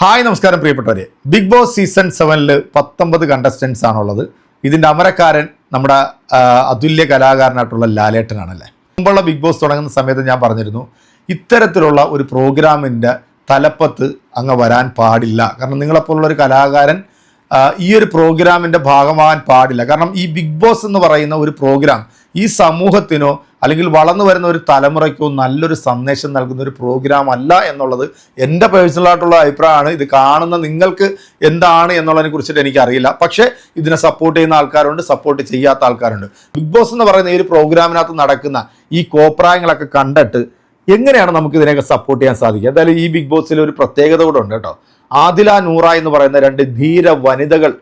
Hi നമസ്കാരം പ്രിയപ്പെട്ടവരെ. Big boss season സെവനിൽ പത്തൊമ്പത് കണ്ടസ്റ്റൻസ് ആണുള്ളത്. ഇതിന്റെ അമരക്കാരൻ നമ്മുടെ അതുല്യ കലാകാരനായിട്ടുള്ള ലാലേട്ടനാണല്ലേ? മുമ്പുള്ള ബിഗ് ബോസ് തുടങ്ങുന്ന സമയത്ത് ഞാൻ പറഞ്ഞിരുന്നു ഇത്തരത്തിലുള്ള ഒരു പ്രോഗ്രാമിന്റെ തലപ്പത്ത് അങ്ങ് വരാൻ പാടില്ല. കാരണം നിങ്ങളെപ്പോലുള്ള ഒരു കലാകാരൻ ഈ ഒരു പ്രോഗ്രാമിന്റെ ഭാഗമാകാൻ പാടില്ല. കാരണം ഈ ബിഗ് ബോസ് എന്ന് പറയുന്ന ഒരു പ്രോഗ്രാം ഈ സമൂഹത്തിനോ അല്ലെങ്കിൽ വളർന്നു വരുന്ന ഒരു തലമുറയ്ക്കോ നല്ലൊരു സന്ദേശം നൽകുന്ന ഒരു പ്രോഗ്രാം അല്ല എന്നുള്ളത് എന്റെ പേഴ്സണലായിട്ടുള്ള അഭിപ്രായമാണ്. ഇത് കാണുന്ന നിങ്ങൾക്ക് എന്താണ് എന്നുള്ളതിനെ കുറിച്ചിട്ട് എനിക്കറിയില്ല. പക്ഷേ ഇതിനെ സപ്പോർട്ട് ചെയ്യുന്ന ആൾക്കാരുണ്ട് സപ്പോർട്ട് ചെയ്യാത്ത ആൾക്കാരുണ്ട്. ബിഗ് ബോസ് എന്ന് പറയുന്ന ഈ ഒരു പ്രോഗ്രാമിനകത്ത് നടക്കുന്ന ഈ കോപ്രായങ്ങളൊക്കെ കണ്ടിട്ട് എങ്ങനെയാണ് നമുക്ക് ഇതിനെയൊക്കെ സപ്പോർട്ട് ചെയ്യാൻ സാധിക്കുക? എന്തായാലും ഈ ബിഗ് ബോസിൽ ഒരു പ്രത്യേകത കൂടെ ഉണ്ട് കേട്ടോ. ആദില നൂറ എന്ന് പറയുന്ന രണ്ട് ധീര വനിതകൾ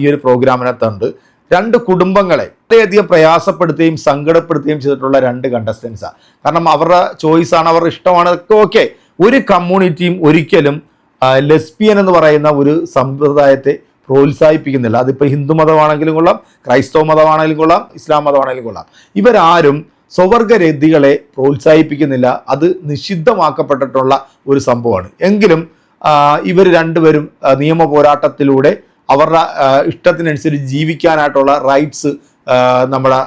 ഈ ഒരു പ്രോഗ്രാമിനകത്തുണ്ട് രണ്ട് കുടുംബങ്ങളെ വളരെയധികം പ്രയാസപ്പെടുത്തുകയും സങ്കടപ്പെടുത്തുകയും ചെയ്തിട്ടുള്ള രണ്ട് കണ്ടസ്റ്റൻസാണ് കാരണം അവരുടെ ചോയ്സാണ് അവരുടെ ഇഷ്ടമാണ് ഒക്കെ ഓക്കെ ഒരു കമ്മ്യൂണിറ്റിയും ഒരിക്കലും ലെസ്ബിയൻ എന്ന് പറയുന്ന ഒരു സമ്പ്രദായത്തെ പ്രോത്സാഹിപ്പിക്കുന്നില്ല. അതിപ്പോൾ ഹിന്ദു മതമാണെങ്കിലും കൊള്ളാം ക്രൈസ്തവ മതമാണെങ്കിലും കൊള്ളാം ഇസ്ലാം മതമാണെങ്കിലും കൊള്ളാം. ഇവരാരും സ്വവർഗരതികളെ പ്രോത്സാഹിപ്പിക്കുന്നില്ല. അത് നിഷിദ്ധമാക്കപ്പെട്ടിട്ടുള്ള ഒരു സംഭവമാണ്. എങ്കിലും ഇവർ രണ്ടുപേരും നിയമ പോരാട്ടത്തിലൂടെ അവരുടെ ഇഷ്ടത്തിനനുസരിച്ച് ജീവിക്കാനായിട്ടുള്ള റൈറ്റ്സ് നമ്മുടെ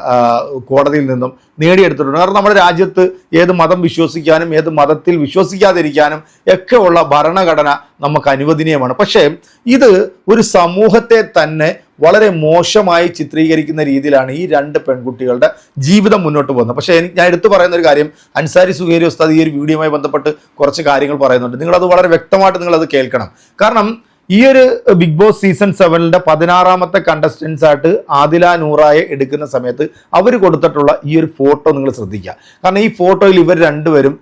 കോടതിയിൽ നിന്നും നേടിയെടുത്തിട്ടുണ്ട്. കാരണം നമ്മുടെ രാജ്യത്ത് ഏത് മതം വിശ്വസിക്കാനും ഏത് മതത്തിൽ വിശ്വസിക്കാതിരിക്കാനും ഒക്കെ ഉള്ള ഭരണഘടന നമുക്ക് അനുവദനീയമാണ്. പക്ഷേ ഇത് ഒരു സമൂഹത്തെ തന്നെ വളരെ മോശമായി ചിത്രീകരിക്കുന്ന രീതിയിലാണ് ഈ രണ്ട് പെൺകുട്ടികളുടെ ജീവിതം മുന്നോട്ട് പോകുന്നത്. പക്ഷേ എനിക്ക് ഞാൻ എടുത്തു പറയുന്ന ഒരു കാര്യം അൻസാരി സുഹേരി ഉസ്താദ് ഈ ഒരു വീഡിയോയുമായി ബന്ധപ്പെട്ട് കുറച്ച് കാര്യങ്ങൾ പറയുന്നുണ്ട്. നിങ്ങളത് വളരെ വ്യക്തമായിട്ട് നിങ്ങളത് കേൾക്കണം. കാരണം ഈ ഒരു ബിഗ് ബോസ് സീസൺ സെവനിന്റെ പതിനാറാമത്തെ കണ്ടസ്റ്റൻസ് ആയിട്ട് ആദില നൂറായെ എടുക്കുന്ന സമയത്ത് അവർ കൊടുത്തിട്ടുള്ള ഈ ഒരു ഫോട്ടോ നിങ്ങൾ ശ്രദ്ധിക്കുക. കാരണം ഈ ഫോട്ടോയിൽ ഇവർ രണ്ടുപേരും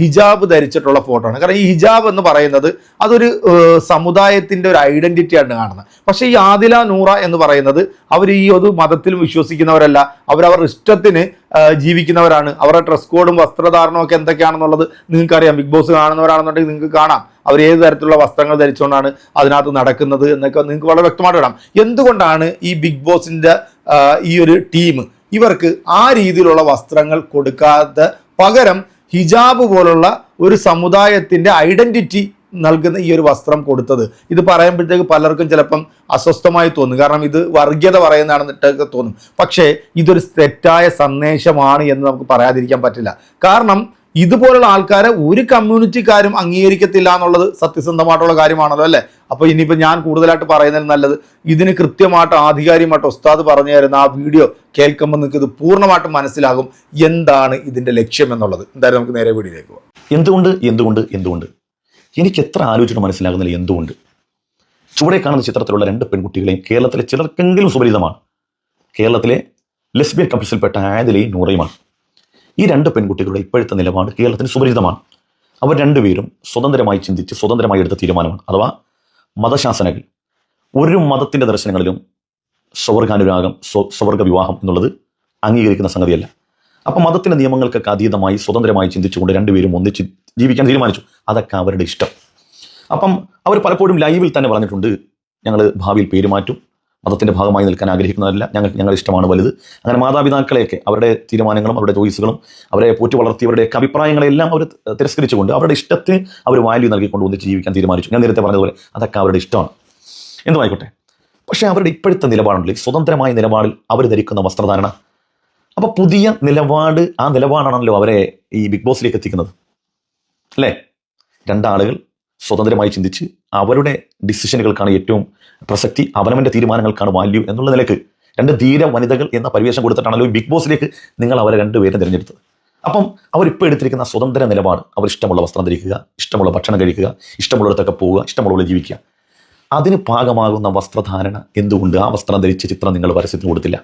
ഹിജാബ് ധരിച്ചിട്ടുള്ള ഫോട്ടോ ആണ്. കാരണം ഈ ഹിജാബ് എന്ന് പറയുന്നത് അതൊരു സമുദായത്തിന്റെ ഒരു ഐഡന്റിറ്റിയാണ് കാണുന്നത്. പക്ഷേ ഈ ആദില നൂറ എന്ന് പറയുന്നത് അവർ ഈ ഒരു മതത്തിലും വിശ്വസിക്കുന്നവരല്ല. അവരവരുടെ ഇഷ്ടത്തിന് ജീവിക്കുന്നവരാണ്. അവരുടെ ഡ്രസ് കോഡും വസ്ത്രധാരണവും ഒക്കെ എന്തൊക്കെയാണെന്നുള്ളത് നിങ്ങൾക്കറിയാം. ബിഗ് ബോസ് കാണുന്നവരാണെന്നുണ്ടെങ്കിൽ നിങ്ങൾക്ക് കാണാം. അവർ ഏത് തരത്തിലുള്ള വസ്ത്രങ്ങൾ ധരിച്ചുകൊണ്ടാണ് അതിനകത്ത് നടക്കുന്നത് എന്നൊക്കെ നിങ്ങൾക്ക് വളരെ വ്യക്തമായിട്ട് ഇടാം എന്തുകൊണ്ടാണ് ഈ ബിഗ് ബോസിന്റെ ഈ ഒരു ടീം ഇവർക്ക് ആ രീതിയിലുള്ള വസ്ത്രങ്ങൾ കൊടുക്കാതെ പകരം ഹിജാബ് പോലുള്ള ഒരു സമുദായത്തിന്റെ ഐഡന്റിറ്റി നൽകുന്ന ഈ ഒരു വസ്ത്രം കൊടുത്തത്. ഇത് പറയുമ്പോഴത്തേക്ക് പലർക്കും ചിലപ്പം അസ്വസ്ഥമായി തോന്നും. കാരണം ഇത് വർഗീയത പറയുന്നതാണെന്നിട്ടൊക്കെ തോന്നും. പക്ഷേ ഇതൊരു തെറ്റായ സന്ദേശമാണ് എന്ന് നമുക്ക് പറയാതിരിക്കാൻ പറ്റില്ല. കാരണം ഇതുപോലുള്ള ആൾക്കാരെ ഒരു കമ്മ്യൂണിറ്റിക്കാരും അംഗീകരിക്കത്തില്ല എന്നുള്ളത് സത്യസന്ധമായിട്ടുള്ള കാര്യമാണല്ലോ അല്ലേ? അപ്പോൾ ഇനിയിപ്പോൾ ഞാൻ കൂടുതലായിട്ട് പറയുന്നതിൽ നല്ലത് ഇതിന് കൃത്യമായിട്ട് ആധികാരികമായിട്ട് ഉസ്താദ് പറഞ്ഞു തരുന്ന ആ വീഡിയോ കേൾക്കുമ്പോൾ നിങ്ങൾക്ക് ഇത് പൂർണമായിട്ടും മനസ്സിലാകും എന്താണ് ഇതിന്റെ ലക്ഷ്യം എന്നുള്ളത്. എന്തായാലും നമുക്ക് നേരെ വീഡിയോയിലേക്ക് പോകാം എന്തുകൊണ്ട് എന്തുകൊണ്ട് എന്തുകൊണ്ട്? എനിക്ക് എത്ര ആലോചിച്ചിട്ട് മനസ്സിലാകുന്നില്ല എന്തുകൊണ്ട്? ചുവടെ കാണുന്ന ചിത്രത്തിലുള്ള രണ്ട് പെൺകുട്ടികളെയും കേരളത്തിലെ ചിലർക്കെങ്കിലും സുപരിതമാണ് കേരളത്തിലെ ലെസ്ബിയൻ കപ്പിൾസിൽപ്പെട്ട ആദിലയും നൂറയുമാണ്. ഈ രണ്ട് പെൺകുട്ടികളുടെ ഇപ്പോഴത്തെ നിലപാട് കേരളത്തിന് സുപരിചിതമാണ്. അവർ രണ്ടുപേരും സ്വതന്ത്രമായി ചിന്തിച്ച് സ്വതന്ത്രമായി എടുത്ത തീരുമാനമാണ്. അഥവാ മതശാസനകൾ. ഒരു മതത്തിന്റെ ദർശനങ്ങളിലും സ്വർഗാനുരാഗം സ്വ- സ്വർഗ വിവാഹം എന്നുള്ളത് അംഗീകരിക്കുന്ന സംഗതിയല്ല. അപ്പോൾ മതത്തിന്റെ നിയമങ്ങൾക്കൊക്കെ അതീതമായി സ്വതന്ത്രമായി ചിന്തിച്ചുകൊണ്ട് രണ്ടുപേരും ഒന്നിച്ച് ജീവിക്കാൻ തീരുമാനിച്ചു. അതൊക്കെ അവരുടെ ഇഷ്ടം. അപ്പം അവർ പലപ്പോഴും ലൈവിൽ തന്നെ പറഞ്ഞിട്ടുണ്ട്. ഞങ്ങൾ ഭാവിയിൽ പേര് മാറ്റും മതത്തിന്റെ ഭാഗമായി നിൽക്കാൻ ആഗ്രഹിക്കുന്നതല്ല ഞങ്ങൾ ഞങ്ങളുടെ ഇഷ്ടമാണ് വലുത്. അങ്ങനെ മാതാപിതാക്കളെയൊക്കെ അവരുടെ തീരുമാനങ്ങളും അവരുടെ ചോയ്സുകളും അവരെ പോറ്റി വളർത്തിയവരുടെയൊക്കെ അഭിപ്രായങ്ങളെല്ലാം അവർ തിരസ്കരിച്ചുകൊണ്ട് അവരുടെ ഇഷ്ടത്തിന് അവർ വാല്യൂ നൽകിക്കൊണ്ട് ഒന്നിച്ച് ജീവിക്കാൻ തീരുമാനിച്ചു. ഞാൻ നേരത്തെ പറഞ്ഞതുപോലെ അതൊക്കെ അവരുടെ ഇഷ്ടമാണ്. എന്തുമായിക്കോട്ടെ? പക്ഷേ അവരുടെ ഇപ്പോഴത്തെ നിലപാടുണ്ടെങ്കിൽ സ്വതന്ത്രമായ നിലപാടിൽ അവർ ധരിക്കുന്ന വസ്ത്രധാരണ. അപ്പോൾ പുതിയ നിലപാട് ആ നിലപാടാണല്ലോ അവരെ ഈ ബിഗ് ബോസിലേക്ക് എത്തിക്കുന്നത്. അല്ലേ? രണ്ടാളുകൾ സ്വതന്ത്രമായി ചിന്തിച്ച് അവരുടെ ഡിസിഷനുകൾക്കാണ് ഏറ്റവും പ്രസക്തി അവനവന്റെ തീരുമാനങ്ങൾക്കാണ് വാല്യൂ എന്നുള്ള നിലയ്ക്ക് രണ്ട് ധീര വനിതകൾ എന്ന പരിവേഷം കൊടുത്തിട്ടാണല്ലോ ബിഗ് ബോസിലേക്ക് നിങ്ങൾ അവരെ രണ്ടുപേരും തിരഞ്ഞെടുത്തത്. അപ്പം അവരിപ്പോൾ എടുത്തിരിക്കുന്ന സ്വതന്ത്ര നിലപാട് അവർ ഇഷ്ടമുള്ള വസ്ത്രം ധരിക്കുക ഇഷ്ടമുള്ള ഭക്ഷണം കഴിക്കുക ഇഷ്ടമുള്ളിടത്തൊക്കെ പോവുക ഇഷ്ടമുള്ള ജീവിക്കുക. അതിന് പാകമാകുന്ന വസ്ത്രധാരണ എന്തുകൊണ്ട്? ആ വസ്ത്രം ധരിച്ച ചിത്രം നിങ്ങൾ പരസ്യത്തിന് കൊടുത്തില്ല.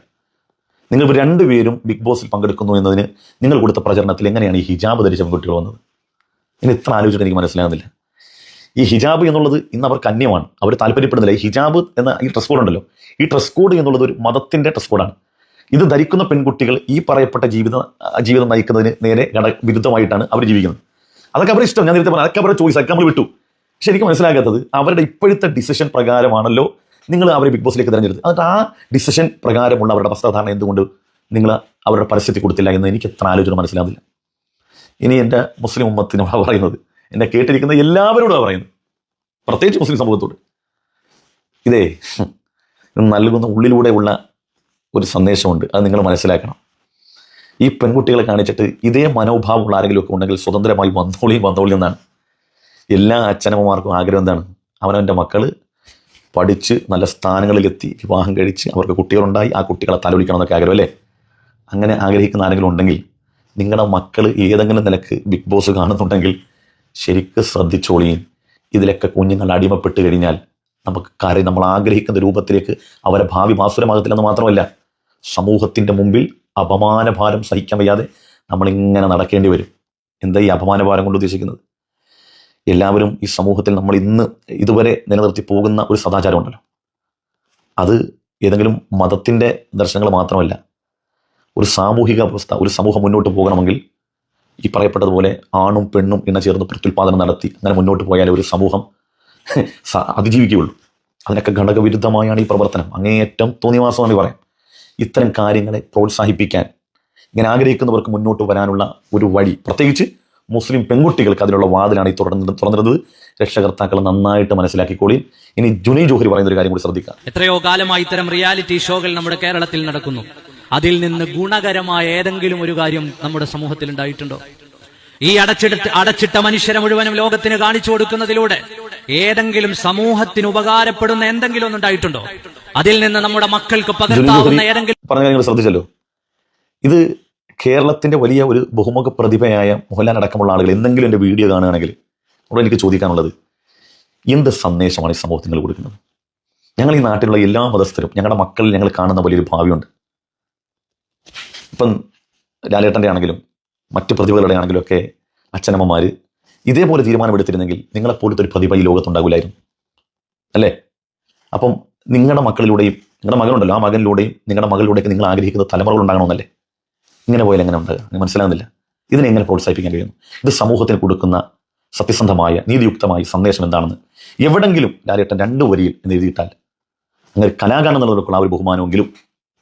നിങ്ങൾ രണ്ടുപേരും ബിഗ് ബോസിൽ പങ്കെടുക്കുന്നു എന്നതിന് നിങ്ങൾ കൊടുത്ത പ്രചരണത്തിൽ എങ്ങനെയാണ് ഈ ഹിജാബ് ധരിച്ച പെൺകുട്ടികൾ വന്നത്? ഇനി ഇത്ര ആലോചിച്ചിട്ട് എനിക്ക് മനസ്സിലാകുന്നില്ല. ഈ ഹിജാബ് എന്നുള്ളത് ഇന്ന് അവർക്ക് അന്യമാണ്. അവർ താല്പര്യപ്പെടുന്നില്ല. ഈ ഹിജാബ് എന്ന ഈ ഡ്രസ് കോഡ് ഉണ്ടല്ലോ. ഈ ഡ്രസ് കോഡ് എന്നുള്ളത് ഒരു മതത്തിന്റെ ഡ്രസ് കോഡാണ് ഇത് ധരിക്കുന്ന പെൺകുട്ടികൾ ഈ പറയപ്പെട്ട ജീവിത ജീവിതം നയിക്കുന്നതിന് നേരെ വിരുദ്ധമായിട്ടാണ് അവർ ജീവിക്കുന്നത്. അതൊക്കെ അവരുടെ ഇഷ്ടം. ഞാൻ നേരത്തെ പറഞ്ഞു അതൊക്കെ അവരുടെ ചോയ്സ് അതൊക്കെ നമ്മൾ വിട്ടു. ശരിക്കും മനസ്സിലാകാത്തത് അവരുടെ ഇപ്പോഴത്തെ ഡിസിഷൻ പ്രകാരമാണല്ലോ നിങ്ങൾ അവരെ ബിഗ് ബോസിലേക്ക് തിരഞ്ഞെടുത്തത്. എന്നിട്ട് ആ ഡിസിഷൻ പ്രകാരമുള്ള അവരുടെ വസ്ത്രധാരണ എന്തുകൊണ്ട് നിങ്ങൾ അവരുടെ പരസ്യത്തിൽ കൊടുത്തില്ല എന്ന് എനിക്ക് എത്ര ആലോചന മനസ്സിലാകുന്നില്ല ഇനി എന്റെ മുസ്ലിം ഉമ്മത്തിനോട് പറയുന്നത് എന്നെ കേട്ടിരിക്കുന്ന എല്ലാവരോടും പറയുന്നത് പ്രത്യേകിച്ച് മുസ്ലിം സമൂഹത്തോട്. ഇതേ നൽകുന്ന ഉള്ളിലൂടെയുള്ള ഒരു സന്ദേശമുണ്ട്. അത് നിങ്ങൾ മനസ്സിലാക്കണം. ഈ പെൺകുട്ടികളെ കാണിച്ചിട്ട് ഇതേ മനോഭാവമുള്ള ആരെങ്കിലും ഒക്കെ ഉണ്ടെങ്കിൽ സ്വതന്ത്രമായി വന്നോളിയും വന്നോളി എന്നാണ്. എല്ലാ അച്ഛനമ്മമാർക്കും ആഗ്രഹം എന്താണ്? അവനവന്റെ മക്കൾ പഠിച്ച് നല്ല സ്ഥാനങ്ങളിലെത്തി വിവാഹം കഴിച്ച് അവർക്ക് കുട്ടികളുണ്ടായി ആ കുട്ടികളെ തലൊലിക്കണം എന്നൊക്കെ ആഗ്രഹം അല്ലേ? അങ്ങനെ ആഗ്രഹിക്കുന്ന ആരെങ്കിലും ഉണ്ടെങ്കിൽ നിങ്ങളുടെ മക്കൾ ഏതെങ്കിലും നിലയ്ക്ക് ബിഗ് ബോസ് കാണുന്നുണ്ടെങ്കിൽ ശരിക്കും ശ്രദ്ധിച്ചോളിയും ഇതിലൊക്കെ കുഞ്ഞുങ്ങൾ അടിമപ്പെട്ട് കഴിഞ്ഞാൽ നമുക്ക് കാര്യം നമ്മൾ ആഗ്രഹിക്കുന്ന രൂപത്തിലേക്ക് അവരെ ഭാവി മാസുരമാകത്തില്ലെന്ന് മാത്രമല്ല സമൂഹത്തിന്റെ മുമ്പിൽ അപമാനഭാരം സഹിക്കാൻ വയ്യാതെ നമ്മളിങ്ങനെ നടക്കേണ്ടി വരും. എന്താ ഈ അപമാനഭാരം കൊണ്ട് ഉദ്ദേശിക്കുന്നത്? എല്ലാവരും ഈ സമൂഹത്തിൽ നമ്മൾ ഇന്ന് ഇതുവരെ നിലനിർത്തി പോകുന്ന ഒരു സദാചാരം ഉണ്ടല്ലോ. അത് ഏതെങ്കിലും മതത്തിന്റെ ദർശനങ്ങൾ മാത്രമല്ല ഒരു സാമൂഹിക അവസ്ഥ ഒരു സമൂഹം മുന്നോട്ട് പോകണമെങ്കിൽ ഈ പറയപ്പെട്ടതുപോലെ ആണും പെണ്ണും ഇണ ചേർന്ന് പ്രത്യുൽപാദനം നടത്തി അങ്ങനെ മുന്നോട്ട് പോയാൽ ഒരു സമൂഹം അതിജീവിക്കുകയുള്ളൂ. അതിനൊക്കെ ഘടകവിരുദ്ധമായാണ് ഈ പ്രവർത്തനം. അങ്ങേയറ്റം തോന്നിവാസം എന്ന് പറയാം. ഇത്തരം കാര്യങ്ങളെ പ്രോത്സാഹിപ്പിക്കാൻ ഇങ്ങനെ ആഗ്രഹിക്കുന്നവർക്ക് മുന്നോട്ട് വരാനുള്ള ഒരു വഴി. പ്രത്യേകിച്ച് മുസ്ലിം പെൺകുട്ടികൾക്ക് അതിനുള്ള വാതിലാണ് ഈ തുറന്നത് തുറന്നിരുന്നത്. രക്ഷകർത്താക്കൾ നന്നായിട്ട് മനസ്സിലാക്കിക്കോളി. ഇനി ജുനി ജോഹരി പറയുന്ന ഒരു കാര്യം കൂടി ശ്രദ്ധിക്കാം. എത്രയോ കാലമായി ഇത്തരം റിയാലിറ്റി ഷോകൾ നമ്മുടെ കേരളത്തിൽ നടക്കുന്നു. അതിൽ നിന്ന് ഗുണകരമായ ഏതെങ്കിലും ഒരു കാര്യം നമ്മുടെ സമൂഹത്തിൽ ഉണ്ടായിട്ടുണ്ടോ? ഈ അടച്ചിട്ട് അടച്ചിട്ട മനുഷ്യരെ മുഴുവനും ലോകത്തിന് കാണിച്ചു കൊടുക്കുന്നതിലൂടെ ഏതെങ്കിലും സമൂഹത്തിന് ഉപകാരപ്പെടുന്ന എന്തെങ്കിലും ഒന്നുണ്ടായിട്ടുണ്ടോ അതിൽ നിന്ന് നമ്മുടെ മക്കൾക്ക് പകർത്താവുന്ന ഏതെങ്കിലും പറഞ്ഞ ശ്രദ്ധിച്ചല്ലോ. ഇത് കേരളത്തിന്റെ വലിയ ഒരു ബഹുമുഖ പ്രതിഭയായ മോഹൻലാൽ അടക്കമുള്ള ആളുകൾ എന്തെങ്കിലും എന്റെ വീഡിയോ കാണുകയാണെങ്കിൽ അവിടെ എനിക്ക് ചോദിക്കാനുള്ളത് എന്ത് സന്ദേശമാണ് ഈ സമൂഹത്തിൽ കൊടുക്കുന്നത്? ഞങ്ങൾ ഈ നാട്ടിലുള്ള എല്ലാ മതസ്ഥരും ഞങ്ങളുടെ മക്കളിൽ ഞങ്ങൾ കാണുന്ന വലിയൊരു ഭാവിയുണ്ട്. ഇപ്പം ലാലേട്ടന്റെ ആണെങ്കിലും മറ്റ് പ്രതിഭകളുടെ ആണെങ്കിലും ഒക്കെ അച്ഛനമ്മമാർ ഇതേപോലെ തീരുമാനമെടുത്തിരുന്നെങ്കിൽ നിങ്ങളെപ്പോലത്തെ ഒരു പ്രതിഭ ഈ ലോകത്തുണ്ടാകില്ലായിരുന്നു അല്ലേ? അപ്പം നിങ്ങളുടെ മക്കളിലൂടെയും നിങ്ങളുടെ മകനുണ്ടല്ലോ ആ മകനിലൂടെയും നിങ്ങളുടെ മകളിലൂടെയൊക്കെ നിങ്ങൾ ആഗ്രഹിക്കുന്ന തലമുറകൾ ഉണ്ടാകണമെന്നല്ലേ? ഇങ്ങനെ പോയാൽ എങ്ങനെ ഉണ്ടാകുക മനസ്സിലാകുന്നില്ല. ഇതിനെ എങ്ങനെ പ്രോത്സാഹിപ്പിക്കാൻ കഴിയുന്നു? ഇത് സമൂഹത്തിന് കൊടുക്കുന്ന സത്യസന്ധമായ നീതിയുക്തമായ സന്ദേശം എന്താണെന്ന് എവിടെങ്കിലും ലാലേട്ടൻ രണ്ടു വരിയിൽ എന്ന് എഴുതിയിട്ടാൽ അങ്ങനെ കലാകാരം എന്നുള്ളവർക്കുള്ള ആ ഒരു ബഹുമാനമെങ്കിലും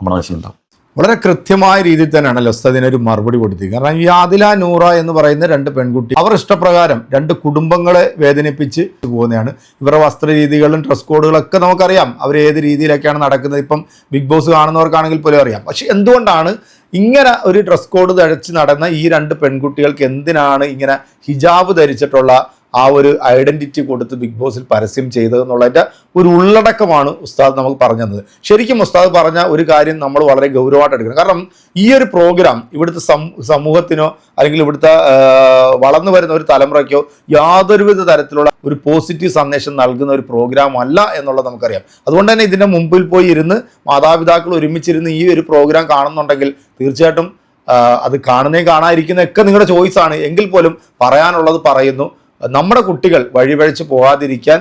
നമ്മുടെ മനസ്സിലുണ്ടാവും. വളരെ കൃത്യമായ രീതിയിൽ തന്നെയാണല്ലോ ഉസ്താദിന് ഒരു മറുപടി കൊടുത്തത് കാരണം ഈ ആദില നൂറ എന്ന് പറയുന്ന രണ്ട് പെൺകുട്ടി അവർ ഇഷ്ടപ്രകാരം രണ്ട് കുടുംബങ്ങളെ വേദനിപ്പിച്ച് പോകുന്നതാണ്. ഇവരുടെ വസ്ത്രരീതികളും ഡ്രസ് കോഡുകളൊക്കെ നമുക്കറിയാം. അവർ ഏത് രീതിയിലൊക്കെയാണ് നടക്കുന്നത്. ഇപ്പം ബിഗ് ബോസ് കാണുന്നവർക്കാണെങ്കിൽ പോലും അറിയാം. പക്ഷെ എന്തുകൊണ്ടാണ് ഇങ്ങനെ ഒരു ഡ്രസ് കോഡ് തഴച്ച് നടന്ന ഈ രണ്ട് പെൺകുട്ടികൾക്ക് എന്തിനാണ് ഇങ്ങനെ ഹിജാബ് ധരിച്ചിട്ടുള്ള ആ ഒരു ഐഡന്റിറ്റി കൊടുത്ത് ബിഗ് ബോസിൽ പരസ്യം ചെയ്തതെന്നുള്ളതിന്റെ ഒരു ഉള്ളടക്കമാണ് ഉസ്താദ് നമ്മൾ പറഞ്ഞു തന്നത്. ശരിക്കും ഉസ്താദ് പറഞ്ഞ ഒരു കാര്യം നമ്മൾ വളരെ ഗൗരവമായിട്ട് എടുക്കണം. കാരണം ഈ ഒരു പ്രോഗ്രാം ഇവിടുത്തെ സമൂഹത്തിനോ അല്ലെങ്കിൽ ഇവിടുത്തെ വളർന്നു വരുന്ന ഒരു തലമുറയ്ക്കോ യാതൊരുവിധ തരത്തിലുള്ള ഒരു പോസിറ്റീവ് സന്ദേശം നൽകുന്ന ഒരു പ്രോഗ്രാം അല്ല എന്നുള്ളത് നമുക്കറിയാം. അതുകൊണ്ട് തന്നെ ഇതിന്റെ മുമ്പിൽ പോയി ഇരുന്ന് മാതാപിതാക്കൾ ഒരുമിച്ചിരുന്ന് ഈ ഒരു പ്രോഗ്രാം കാണുന്നുണ്ടെങ്കിൽ തീർച്ചയായിട്ടും അത് കാണുന്നേ കാണാതിരിക്കുന്നതൊക്കെ നിങ്ങളുടെ ചോയ്സാണ് എങ്കിൽ പോലും പറയാനുള്ളത് പറയുന്നു. നമ്മുടെ കുട്ടികൾ വഴിപഴിച്ച് പോകാതിരിക്കാൻ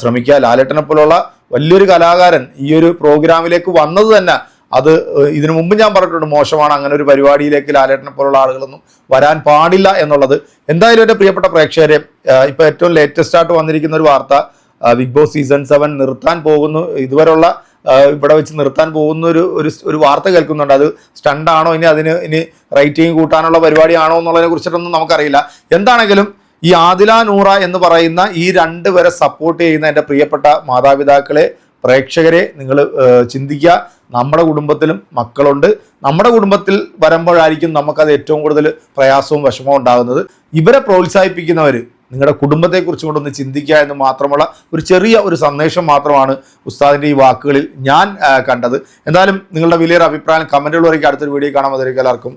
ശ്രമിക്കുക. ലാലേട്ടനെ പോലുള്ള വലിയൊരു കലാകാരൻ ഈ ഒരു പ്രോഗ്രാമിലേക്ക് വന്നത് തന്നെ അത് ഇതിനു മുമ്പ് ഞാൻ പറഞ്ഞിട്ടുണ്ട് മോശമാണ് അങ്ങനെ ഒരു പരിപാടിയിലേക്ക് ലാലേട്ടനെ പോലുള്ള ആളുകളൊന്നും വരാൻ പാടില്ല എന്നുള്ളത്. എന്തായാലും എന്റെ പ്രിയപ്പെട്ട പ്രേക്ഷകരെ ഇപ്പോൾ ഏറ്റവും ലേറ്റസ്റ്റ് ആയിട്ട് വന്നിരിക്കുന്ന ഒരു വാർത്ത ബിഗ് ബോസ് സീസൺ സെവൻ നിർത്താൻ പോകുന്നു ഇതുവരെയുള്ള ഇവിടെ വെച്ച് നിർത്താൻ പോകുന്ന ഒരു ഒരു വാർത്ത കേൾക്കുന്നുണ്ട്. അത് സ്റ്റണ്ടാണോ ഇനി അതിന് ഇനി റൈറ്റിംഗ് കൂട്ടാനുള്ള പരിപാടിയാണോ എന്നുള്ളതിനെ കുറിച്ചിട്ടൊന്നും നമുക്കറിയില്ല. എന്താണെങ്കിലും ഈ ആദില നൂറ എന്ന് പറയുന്ന ഈ രണ്ട് പേരെ സപ്പോർട്ട് ചെയ്യുന്ന എന്റെ പ്രിയപ്പെട്ട മാതാപിതാക്കളെ പ്രേക്ഷകരെ നിങ്ങൾ ചിന്തിക്കുക. നമ്മുടെ കുടുംബത്തിലും മക്കളുണ്ട്. നമ്മുടെ കുടുംബത്തിൽ വരുമ്പോഴായിരിക്കും നമുക്കത് ഏറ്റവും കൂടുതൽ പ്രയാസവും വിഷമവും ഉണ്ടാകുന്നത്. ഇവരെ പ്രോത്സാഹിപ്പിക്കുന്നവർ നിങ്ങളുടെ കുടുംബത്തെക്കുറിച്ച് കൊണ്ടൊന്ന് ചിന്തിക്കുക എന്ന് മാത്രമുള്ള ഒരു ചെറിയ ഒരു സന്ദേശം മാത്രമാണ് ഉസ്താദിന്റെ ഈ വാക്കുകളിൽ ഞാൻ കണ്ടത്. എന്തായാലും നിങ്ങളുടെ വലിയൊരു അഭിപ്രായം കമന്റുകൾ വരയ്ക്ക് അടുത്തൊരു വീഡിയോ കാണാൻ എല്ലാവർക്കും.